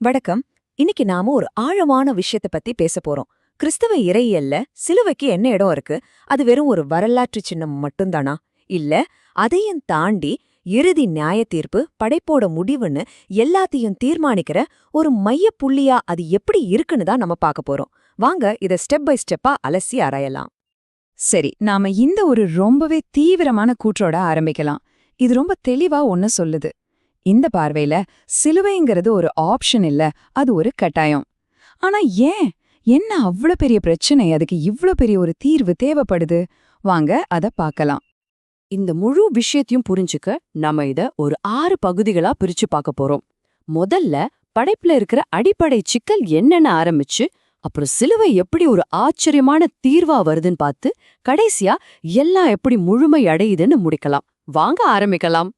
வணக்கம். இன்னைக்கு நாம ஒரு ஆழமான விஷயத்த பத்தி பேச போறோம். கிறிஸ்தவ இறையியல்ல சிலுவைக்கு என்ன இடம் இருக்கு? அது வெறும் ஒரு வரலாற்று சின்னம் மட்டும்தானா? இல்ல அதையும் தாண்டி இறுதி நியாய தீர்ப்பு படைப்போட முடிவுன்னு எல்லாத்தையும் தீர்மானிக்கிற ஒரு மைய புள்ளியா அது எப்படி இருக்குன்னு தான் நம்ம பார்க்க போறோம். வாங்க இத ஸ்டெப் பை ஸ்டெப்பா அலசி ஆராயலாம். சரி நாம இந்த ஒரு ரொம்பவே தீவிரமான கூற்றோட ஆரம்பிக்கலாம். இது ரொம்ப தெளிவா ஒன்னு சொல்லுது. இந்த பார்வையில சிலுவைங்கிறது ஒரு ஆப்ஷன் இல்ல அது ஒரு கட்டாயம். ஆனா ஏன்? என்ன அவ்ளோ பெரிய பிரச்சனை? அதுக்கு இவ்ளோ பெரிய ஒரு தீர்வு தேவைப்படுது? வாங்க அத பார்க்கலாம். இந்த முழு விஷயத்தையும் புரிஞ்சுக்க நாம இத ஒரு ஆறு பகுதிகளா பிரிச்சு பார்க்க போறோம். முதல்ல படைப்புல இருக்கிற அடிப்படை சிக்கல் என்னன்னு ஆரம்பிச்சு அப்புறம் சிலுவை எப்படி ஒரு ஆச்சரியமான தீர்வா வருதுன்னு பார்த்து கடைசியா எல்லாம் எப்படி முழுமை அடையுதுன்னு முடிக்கலாம். வாங்க ஆரம்பிக்கலாம்.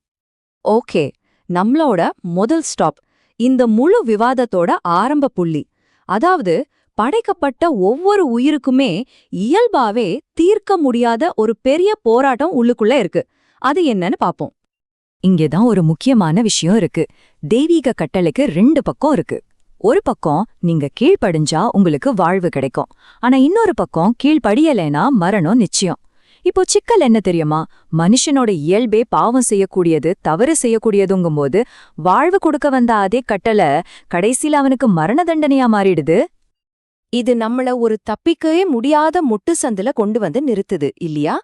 ஓகே. நம்மளோட முதல் ஸ்டாப் இந்த முழு விவாதத்தோட ஆரம்ப புள்ளி. அதாவது படைக்கப்பட்ட ஒவ்வொரு உயிருக்குமே இயல்பாவே தீர்க்க முடியாத ஒரு பெரிய போராட்டம் உள்ளுக்குள்ள இருக்கு. அது என்னன்னு பாப்போம். இங்கேதான் ஒரு முக்கியமான விஷயம் இருக்கு. தெய்வீக கட்டளைக்கு ரெண்டு பக்கம் இருக்கு. ஒரு பக்கம் நீங்க கீழ்ப்படிஞ்சா உங்களுக்கு வாழ்வு கிடைக்கும். ஆனா இன்னொரு பக்கம் கீழ்ப்படியலைனா மரணம் நிச்சயம். இப்போ சிக்கல் என்ன தெரியுமா? மனுஷனோட இயல்பே பாவம் செய்யக்கூடியது தவறு செய்யக்கூடியதுங்கும்போது வாழ்வு கொடுக்க வந்த அதே கட்டளை கடைசியில அவனுக்கு மரண தண்டனையா மாறிடுது? இது நம்மள ஒரு தப்பிக்கவே முடியாத முட்டு சந்துல கொண்டு வந்து நிறுத்துது இல்லையா?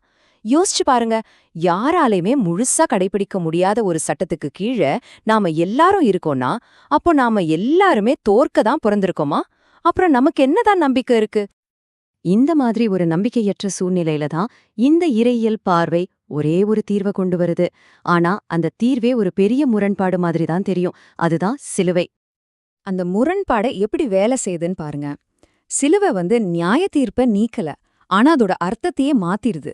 யோசிச்சு பாருங்க யாராலையுமே முழுசா கடைபிடிக்க முடியாத ஒரு சட்டத்துக்கு கீழே நாம எல்லாரும் இருக்கோம்னா அப்போ நாம எல்லாருமே தோற்க தான் பிறந்திருக்கோமா? அப்புறம் நமக்கு என்னதான் நம்பிக்கை இருக்கு? இந்த மாதிரி ஒரு நம்பிக்கையற்ற சூழ்நிலையில தான் இந்த இறையியல் பார்வை ஒரே ஒரு தீர்வை கொண்டு வருது. ஆனா அந்த தீர்வே ஒரு பெரிய முரண்பாடு மாதிரி தான் தெரியும். அதுதான் சிலுவை. அந்த முரண்பாடை எப்படி வேலை செய்யுதுன்னு பாருங்க. சிலுவை வந்து நியாய தீர்ப்பை நீக்கல. ஆனா அதோட அர்த்தத்தையே மாத்திருது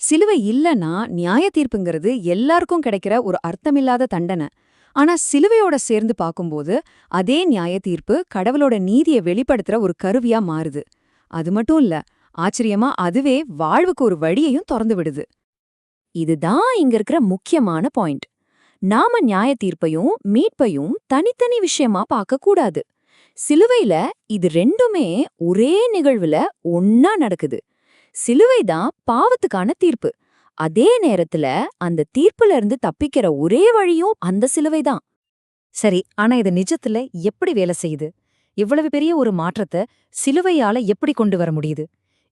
சிலுவை இல்லனா நியாய தீர்ப்புங்கிறது எல்லாருக்கும் கிடைக்கிற ஒரு அர்த்தமில்லாத தண்டனை. ஆனா சிலுவையோட சேர்ந்து பார்க்கும்போது அதே நியாய தீர்ப்பு கடவுளோட நீதியை வெளிப்படுத்துற ஒரு கருவியா மாறுது. அது மட்டும் இல்ல ஆச்சரியமா அதுவே வாழ்வுக்கு ஒரு வழியையும் திறந்து விடுது. இதுதான் இங்க இருக்கிற முக்கியமான பாயிண்ட். நாம நியாய தீர்ப்பையும் மீட்பையும் தனித்தனி விஷயமா பார்க்க கூடாது. சிலுவையில இது ரெண்டுமே ஒரே நிகழ்வுல ஒன்னா நடக்குது. சிலுவை தான் பாவத்துக்கான தீர்ப்பு. அதே நேரத்துல அந்த தீர்ப்புல இருந்து தப்பிக்கிற ஒரே வழியும் அந்த சிலுவை தான். சரி ஆனா இது நிஜத்துல எப்படி வேலை செய்யுது? இவ்வளவு பெரிய ஒரு மாற்றத்தை சிலுவையால எப்படி கொண்டு வர முடியுது?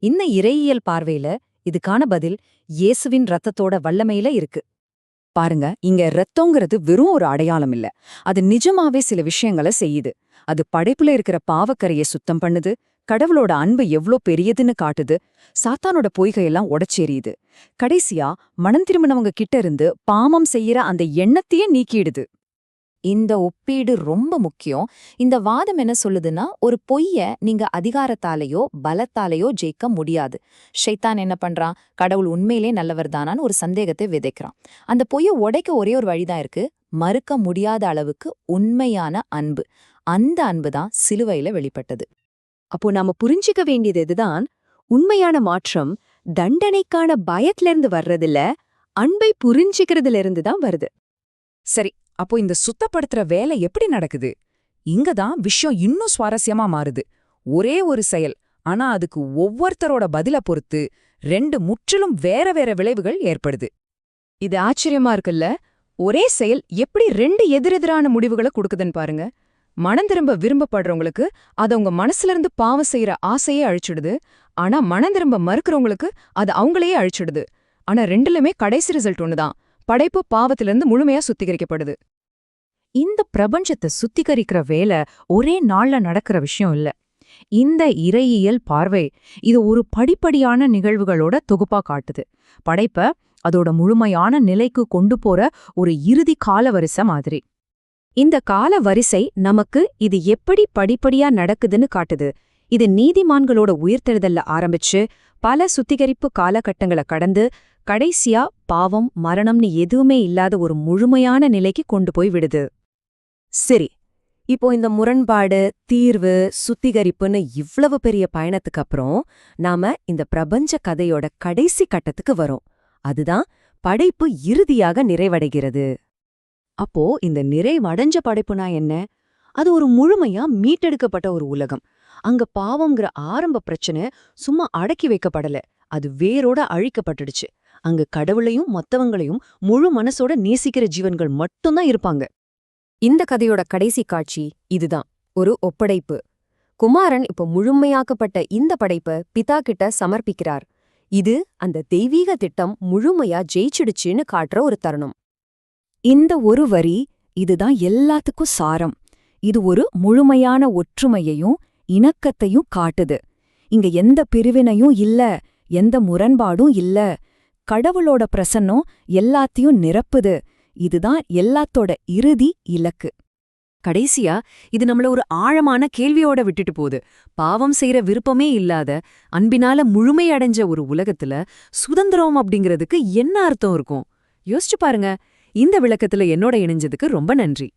இந்த இறையியல் பார்வையில இதுக்கான பதில் இயேசுவின் ரத்தத்தோட வல்லமையில இருக்கு. பாருங்க இங்க ரத்தங்கிறது வெறும் ஒரு அடையாளம் இல்ல. அது நிஜமாவே சில விஷயங்களை செய்யுது. அது படைப்புல இருக்கிற பாவக்கரையை சுத்தம் பண்ணுது. கடவுளோட அன்பு எவ்ளோ பெரியதுன்னு காட்டுது. சாத்தானோட பொய்கையெல்லாம் உடச்சேரியுது கடைசியா மனம் திரும்பினவங்க கிட்ட இருந்து பாமம் செய்யற அந்த எண்ணத்தையே நீக்கிடுது. இந்த ஒப்பீடு ரொம்ப முக்கியம். இந்த வாதம் என்ன சொல்லுதுன்னா ஒரு பொய்ய நீங்க அதிகாரத்தாலேயோ பலத்தாலேயோ ஜெயிக்க முடியாது. ஷைத்தான் என்ன பண்றான்? கடவுள் உண்மையிலே நல்லவர் தானான்னு ஒரு சந்தேகத்தை விதைக்கிறான். அந்த பொய்ய உடைக்க ஒரே ஒரு வழிதான் இருக்கு. மறுக்க முடியாத அளவுக்கு உண்மையான அன்பு. அந்த அன்பு தான் சிலுவையில வெளிப்பட்டது. அப்போ நாம புரிஞ்சிக்க வேண்டியது இதுதான் உண்மையான மாற்றம் தண்டனைக்கான பயத்துல இருந்து வர்றதில்ல அன்பை புரிஞ்சுக்கிறதுல இருந்து தான் வருது. சரி அப்போ இந்த சுத்தப்படுத்துற வேலை எப்படி நடக்குது? இங்க தான் விஷயம் இன்னும் சுவாரஸ்யமா மாறுது. ஒரே ஒரு செயல் ஆனா அதுக்கு ஒவ்வொருத்தரோட பதில பொறுத்து ரெண்டு முற்றிலும் வேற வேற விளைவுகள் ஏற்படுது. இது ஆச்சரியமா இருக்குல்ல? ஒரே செயல் எப்படி ரெண்டு எதிரெதிரான முடிவுகளை கொடுக்குதுன்னு பாருங்க. மனம் திரும்ப விரும்பப்படுறவங்களுக்கு அது அவங்க மனசுல இருந்து பாவம் செய்யற ஆசையே அழிச்சிடுது. ஆனா மனம் திரும்ப மறுக்கிறவங்களுக்கு அது அவங்களையே அழிச்சிடுது. ஆனா ரெண்டுலுமே கடைசி ரிசல்ட் ஒண்ணுதான். படைப்பு பாவத்திலிருந்து முழுமையா சுத்திகரிக்கப்படுது. இந்த பிரபஞ்சத்தை சுத்திகரிக்கிற வேலை ஒரே நாள்ல நடக்கிற விஷயம் இல்ல. இந்த இறையியல் பார்வை இது ஒரு படிப்படியான நிகழ்வுகளோட தொகுப்பா காட்டுது. படைப்ப அதோட முழுமையான நிலைக்கு கொண்டு போற ஒரு இறுதி கால வரிசை மாதிரி. இந்த கால வரிசை நமக்கு இது எப்படி படிப்படியா நடக்குதுன்னு காட்டுது. இது நீதிமான்களோட உயிர்த்தெழுதல்ல ஆரம்பிச்சு பல சுத்திகரிப்பு காலகட்டங்களை கடந்து கடைசியா பாவம் மரணம்னு எதுவுமே இல்லாத ஒரு முழுமையான நிலைக்கு கொண்டு போய் விடுது. சரி இப்போ இந்த முரண்பாடு தீர்வு சுத்திகரிப்புன்னு இவ்வளவு பெரிய பயணத்துக்கு அப்புறம் நாம இந்த பிரபஞ்ச கதையோட கடைசி கட்டத்துக்கு வரோம். அதுதான் படைப்பு இறுதியாக நிறைவடைகிறது. அப்போ இந்த நிறைவடைஞ்ச படைப்புனா என்ன? அது ஒரு முழுமையா மீட்டெடுக்கப்பட்ட ஒரு உலகம். அங்க பாவம்ங்கிற ஆரம்ப பிரச்சனை சும்மா அடக்கி வைக்கப்படல. அது வேரோட அழிக்கப்பட்டுடுச்சு. அங்க கடவுளையும் மத்தவங்களையும் முழு மனசோட நேசிக்கிற ஜீவன்கள் மட்டும்தான் இருப்பாங்க. இந்த கதையோட கடைசி காட்சி இதுதான். ஒரு ஒப்படைப்பு. குமாரன் இப்ப முழுமையாக்கப்பட்ட இந்த படைப்ப பிதா கிட்ட சமர்ப்பிக்கிறார். இது அந்த தெய்வீக திட்டம் முழுமையா ஜெயிச்சிடுச்சுன்னு காட்டுற ஒரு தருணம். இந்த ஒரு வரி இதுதான் எல்லாத்துக்கும் சாரம். இது ஒரு முழுமையான ஒற்றுமையையும் இணக்கத்தையும் காட்டுது. இங்க எந்த பிரிவினையும் இல்ல. எந்த முரண்பாடும் இல்ல. கடவுளோட பிரசன்னம் எல்லாத்தையும் நிரப்புது. இதுதான் எல்லாத்தோட இறுதி இலக்கு. கடைசியா இது நம்மள ஒரு ஆழமான கேள்வியோட விட்டுட்டு போகுது. பாவம் செய்யற விருப்பமே இல்லாத அன்பினால முழுமையடைஞ்ச ஒரு உலகத்துல சுதந்திரம் அப்படிங்கிறதுக்கு என்ன அர்த்தம் இருக்கும்? யோசிச்சு பாருங்க. இந்த விளக்கத்துல என்னோட இணைஞ்சதுக்கு ரொம்ப நன்றி.